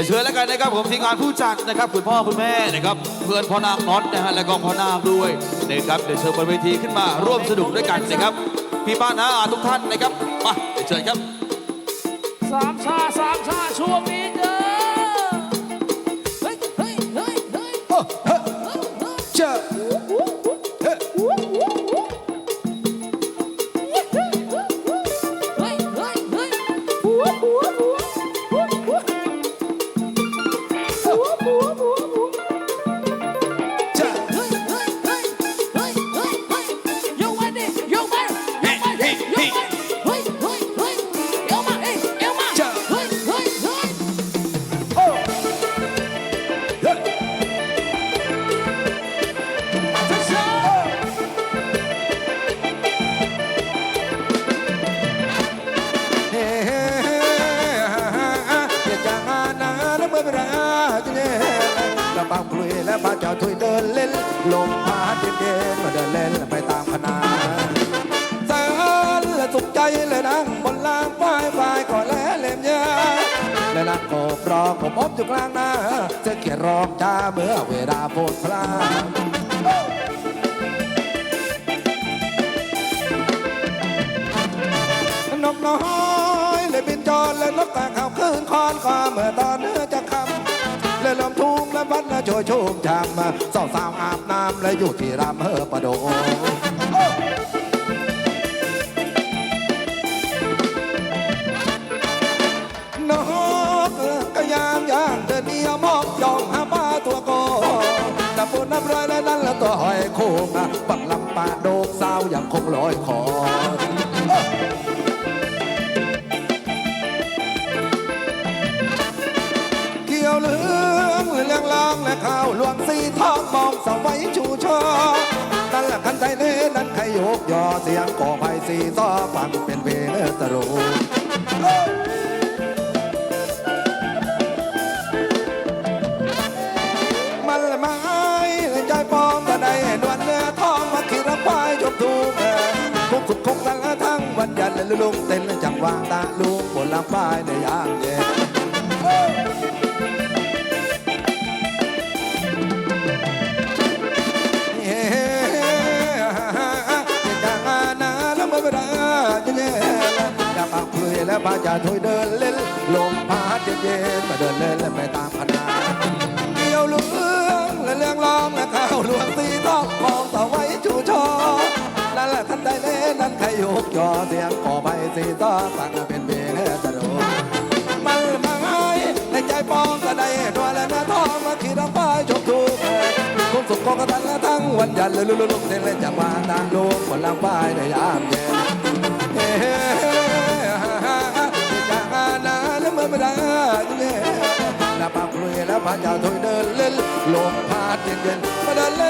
เดี๋ยวเชิญแล้วกันนะครับผมทีมงานผู้จัดนะครับคุณพ่อคุณแม่นะครับเพื่อนพ่อนางน็อตนะฮะแล้วก็พ่อนางด้วยนะครับเดี๋ยวเชิญบนเวทีขึ้นมาร่วมสนุกด้วยกันนะครับพี่ป้าน้าอาทุกท่านนะครับมาเดี๋ยวเชิญครับสามชาสามชาช่วงนี้เด้อเฮ้ยเฮ้ยเฮ้ยเฮ้ยเจ้าเฮ้ย บางพลุยและบาเจ้าถุยเดินเล่น ลมพาเย็นเย็นมาเดินเล่นไปตามคณะแสนและสุขใจเลยนั่งบนลางป้ายป้ายก่อนแลเล่มยาและนั่งกบรอผมอบอยู่กลางนาจะเขียนร้องจ้าเมื่อเวลาโปรดพลานกน้อยเลยบินจรและนกกาขาวคืนคอนก็เมื่อตอนเนื้อ ชยชุ่มช่ำสาวสาวอาบน้ำและอยู่ที่รำเฮอประโดนกก็ยางยางเดินเดียวมองยองหาปลาตัวโกน้ำปูน้ำรอยและนั่นและตัวหอยโคงปักลำปาโดกสาวยังคงลอยคอ ข้าวหลวงสีทองมองสวัยชูชอนั่นแหละคันใจเล่นั้นใครโยกยอเสียงก่อไผ่สีซ้อฟังเป็นเพลงตโรมันละไม้ใจปองก็ได้นวลเนื้อทองมาขีรับควายชมทุ่งคุกคุกคุกตั้งทั้งวันยันและลุงเต้นจังหวะตาลุงบนลำควายในยามเย็น แล้วพาจะถอยเดินเล่นลมพัดเย็นๆมาเดินเล่นและไปตามคณะเกี่ยวเหลืองและเรื่องร้องและข้าวหลวงสีทองมองต่อไว้ชูชอนั่นแหละท่านได้เล่นนั้นใครยกยอเสียงขอไปสีต่อฟังเป็นเพลงตะโดมันมาไอ้ในใจปองก็ได้ตัวแล้วนะทองมาขี่น้ำป้ายชมทุกคงสุขคงกระตันและทั้งวันยันเลยลุลุลุกเต้นเล่นจากมาตามลูกคนลำป้ายในยามเย็น แล้วปากลุยาเจ้าถอยเดินเล่นลมพัดเย็นๆมาเดินเล่น